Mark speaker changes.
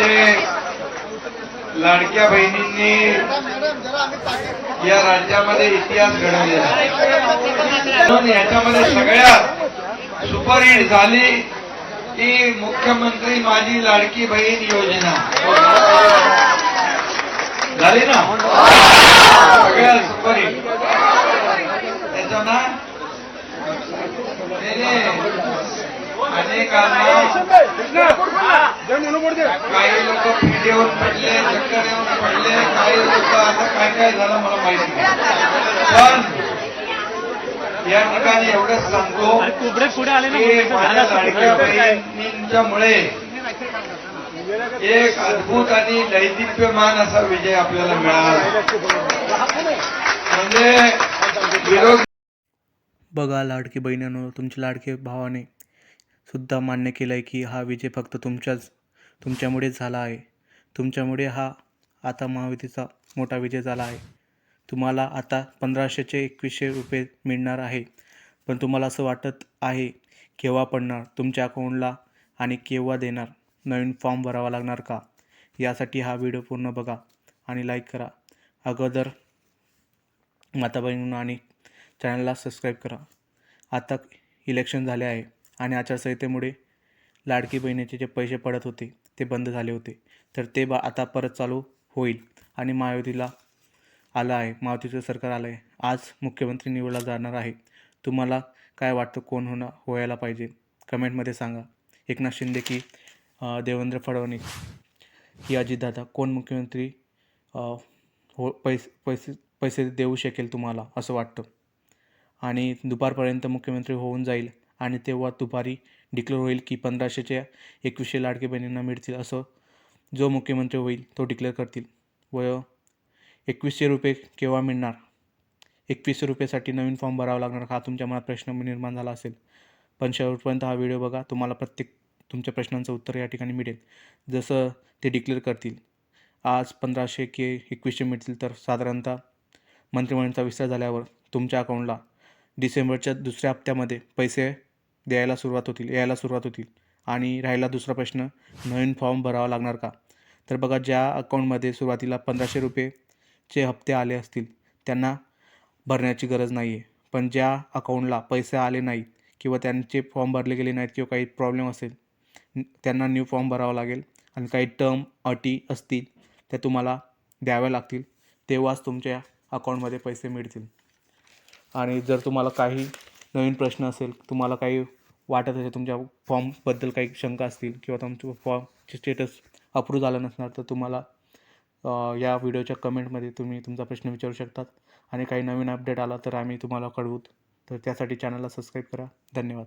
Speaker 1: म्हणजे लाडक्या बहिणींनी या राज्यामध्ये इतिहास घडवलेला म्हणून याच्यामध्ये सगळ्यात सुपरहिट झाली ती मुख्यमंत्री माझी लाडकी बहीण योजना. झाली ना? सगळ्या सुपरहिट. त्याच्या ना अनेकांना नाही. अनेकांना काही लोक येऊन पडले चक्कर येऊन पडले काही लोक आता काय काय झालं मला माहिती नाही पण या ठिकाणी एवढंच सांगतो
Speaker 2: कोबडे पुढे आले म्हणून.
Speaker 1: बहिणींच्यामुळे एक अद्भुत आणि दैदिप्यमान असा विजय आपल्याला मिळाला म्हणजे विरोध
Speaker 3: बघा लाडकी बहिणीनं तुमच्या लाडके भावाने सुद्धा मान्य केलं आहे की हा विजय फक्त तुमच्याच तुमच्यामुळेच झाला आहे. तुमच्यामुळे हा आता महायुतीचा मोठा विजय झाला आहे. तुम्हाला आता पंधराशेचे एकवीसशे रुपये मिळणार आहे. पण तुम्हाला असं वाटत आहे केव्हा पडणार? तुमच्या अकाउंटला आणि केव्हा देणार? नवीन फॉर्म भरावा लागणार का? यासाठी हा व्हिडिओ पूर्ण बघा आणि लाईक करा. अगोदर माता बहिणींनो आणि चॅनलला सबस्क्राईब करा. आता इलेक्शन झाले आहे आणि आचारसंहितेमुळे लाडकी बहिणीचे जे पैसे पडत होते ते बंद झाले होते. तर ते बा आता परत चालू होईल. आणि महायुतीला आलं आहे. महायुतीचं सरकार आलं आहे आज मुख्यमंत्री निवडला जाणार आहे. तुम्हाला काय वाटतं? कोण होणं व्हायला पाहिजे? कमेंटमध्ये सांगा. एकनाथ शिंदे की देवेंद्र फडणवीस? की अजितदादा कोण मुख्यमंत्री हो पैसे पैसे पैसे देऊ शकेल तुम्हाला असं वाटतं? आणि दुपारपर्यंत मुख्यमंत्री होऊन जाईल. आणि तेव्हा दुपारी डिक्लेअर होईल की पंधराशेच्या एकवीसशे लाडके बहिणींना मिळतील असं जो मुख्यमंत्री होईल तो डिक्लेअर करतील. व एकवीसशे रुपये केव्हा मिळणार? एकवीसशे रुपयेसाठी नवीन फॉर्म भरावा लागणार हा तुमच्या मनात प्रश्न निर्माण झाला असेल. पण शेवटपर्यंत हा व्हिडिओ बघा. तुम्हाला प्रत्येक तुमच्या प्रश्नांचं उत्तर या ठिकाणी मिळेल. जसं ते डिक्लेअर करतील. आज पंधराशे के एकवीसशे मिळतील तर साधारणतः मंत्रिमंडळाचा विस्तार झाल्यावर तुमच्या अकाउंटला डिसेंबरच्या दुसऱ्या हप्त्यामध्ये पैसे द्यायला सुरुवात होतील यायला सुरुवात होतील. आणि राहिला दुसरा प्रश्न नवीन फॉर्म भरावा लागणार का? तर बघा ज्या अकाउंटमध्ये सुरुवातीला पंधराशे रुपयेचे हप्ते आले असतील त्यांना भरण्याची गरज नाही आहे पण ज्या अकाउंटला पैसे आले नाहीत किंवा त्यांचे फॉर्म भरले गेले नाहीत किंवा काही प्रॉब्लेम असेल त्यांना न्यू फॉर्म भरावा लागेल. आणि काही टर्म अटी असतील त्या तुम्हाला द्याव्या लागतील. तेव्हाच तुमच्या अकाउंटमध्ये पैसे मिळतील. आणि जर तुम्हाला काही नवीन प्रश्न असेल तुम्हाला काही वाटत असेल तुमच्या फॉर्मबद्दल काही शंका असतील किंवा तुमचं फॉर्मचे स्टेटस अप्रूव्ह झालं नसणार तर तुम्हाला या व्हिडिओच्या कमेंटमध्ये तुम्ही तुमचा प्रश्न विचारू शकतात. आणि काही नवीन अपडेट आला तर आम्ही तुम्हाला कळवूत तर त्यासाठी चॅनलला सबस्क्राईब करा. धन्यवाद.